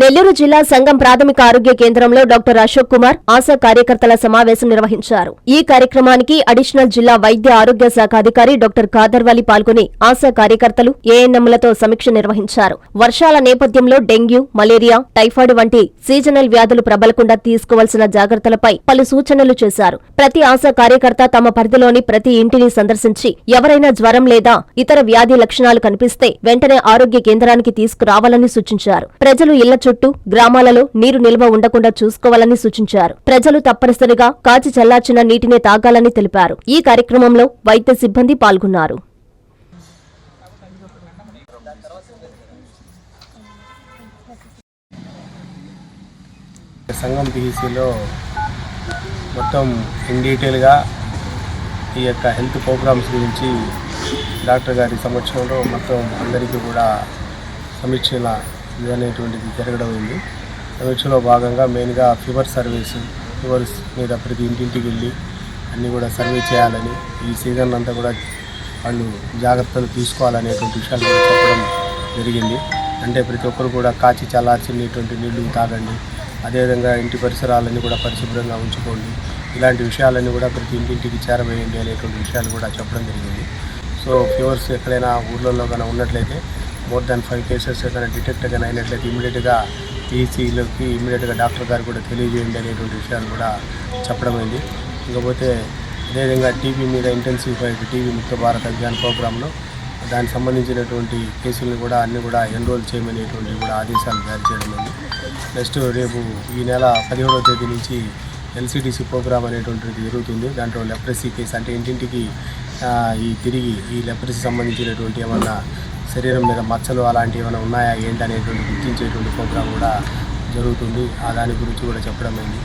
నెల్లూరు జిల్లా సంఘం ప్రాథమిక ఆరోగ్య కేంద్రంలో డాక్టర్ అశోక్ కుమార్ ఆశా కార్యకర్తల సమావేశం నిర్వహించారు. ఈ కార్యక్రమానికి అడిషనల్ జిల్లా వైద్య ఆరోగ్య శాఖ అధికారి డాక్టర్ కాదర్వాలి పాల్గొని ఆశా కార్యకర్తలు ఏఎన్ఎంలతో సమీక్ష నిర్వహించారు. వర్షాల నేపథ్యంలో డెంగ్యూ మలేరియా టైఫాయిడ్ వంటి సీజనల్ వ్యాధులు ప్రబలకుండా తీసుకోవాల్సిన జాగ్రత్తలపై పలు సూచనలు చేశారు. ప్రతి ఆశా కార్యకర్త తమ పరిధిలోని ప్రతి ఇంటిని సందర్శించి ఎవరైనా జ్వరం లేదా ఇతర వ్యాధి లక్షణాలు కనిపిస్తే వెంటనే ఆరోగ్య కేంద్రానికి తీసుకురావాలని సూచించారు. ప్రజలు ఇళ్ళ చుట్టూ గ్రామాలలో నీరు నిల్వ ఉండకుండా చూసుకోవాలని సూచించారు. ప్రజలు తప్పనిసరిగా కాచి చల్లార్చిన నీటినే తాగాలని తెలిపారు. ఈ కార్యక్రమంలో వైద్య సిబ్బంది పాల్గొన్నారు. సంఘం పిహెసిలో మొత్తం ఇన్ డీటెయిల్గా ఈ యొక్క హెల్త్ ప్రోగ్రామ్స్ గురించి డాక్టర్ గారి సమక్షంలో మొత్తం అందరికీ కూడా సమీక్షల అనేటువంటిది జరగడం ఉంది. సమీక్షలో భాగంగా మెయిన్గా ఫీవర్ సర్వీస్ ఫీవర్స్ మీద ప్రతి ఇంటింటికి వెళ్ళి అన్నీ కూడా సర్వే చేయాలని ఈ సీజన్ అంతా కూడా వాళ్ళు జాగ్రత్తలు తీసుకోవాలనేటువంటి విషయాలు కూడా చెప్పడం జరిగింది. అంటే ప్రతి ఒక్కరు కూడా కాచి చల్లార్చినటువంటి నీళ్ళు తాగండి. అదేవిధంగా ఇంటి పరిసరాలన్నీ కూడా పరిశుభ్రంగా ఉంచుకోండి. ఇలాంటి విషయాలన్నీ కూడా ప్రతి ఇంటింటికి చేరవేయండి అనేటువంటి విషయాలు కూడా చెప్పడం జరిగింది. సో ఫీవర్స్ ఎక్కడైనా ఊర్లలో కానీ ఉన్నట్లయితే మోర్ దాన్ ఫైవ్ కేసెస్ ఏదైనా డిటెక్ట్ కానీ అయినట్లయితే ఇమీడియట్గా ఈసీలోకి ఇమీడియట్గా డాక్టర్ గారు కూడా తెలియజేయండి అనేటువంటి విషయాలు కూడా చెప్పడమైంది ఇకపోతే అదేవిధంగా టీవీ మీద ఇంటెన్సిఫైడ్ టీవీ ముక్త భారత్ అభియాన్ ప్రోగ్రాంలో దానికి సంబంధించినటువంటి కేసులను కూడా అన్నీ కూడా ఎన్రోల్ చేయమనేటువంటి కూడా ఆదేశాలు జారీ చేయడం నెక్స్ట్ రేపు ఈ నెల పదిహేడవ తేదీ నుంచి ఎల్సిడిసి ప్రోగ్రామ్ అనేటువంటిది జరుగుతుంది. దాంట్లో లెప్రసీ కేసు అంటే ఇంటింటికి ఈ తిరిగి ఈ లెప్రసీ సంబంధించినటువంటి ఏమన్నా శరీరం మీద మచ్చలు అలాంటివి ఏమైనా ఉన్నాయా? ఏంటి అనేటువంటి గుర్తించేటువంటి ప్రోగ్రామ్ కూడా జరుగుతుంది. ఆ దాని గురించి కూడా చెప్పడం అయింది.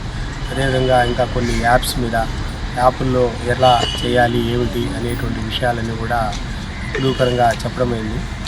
అదేవిధంగా ఇంకా కొన్ని యాప్స్ మీద యాప్ల్లో ఎలా చేయాలి ఏమిటి అనేటువంటి విషయాలన్నీ కూడా క్లూకరంగా చెప్పడమైంది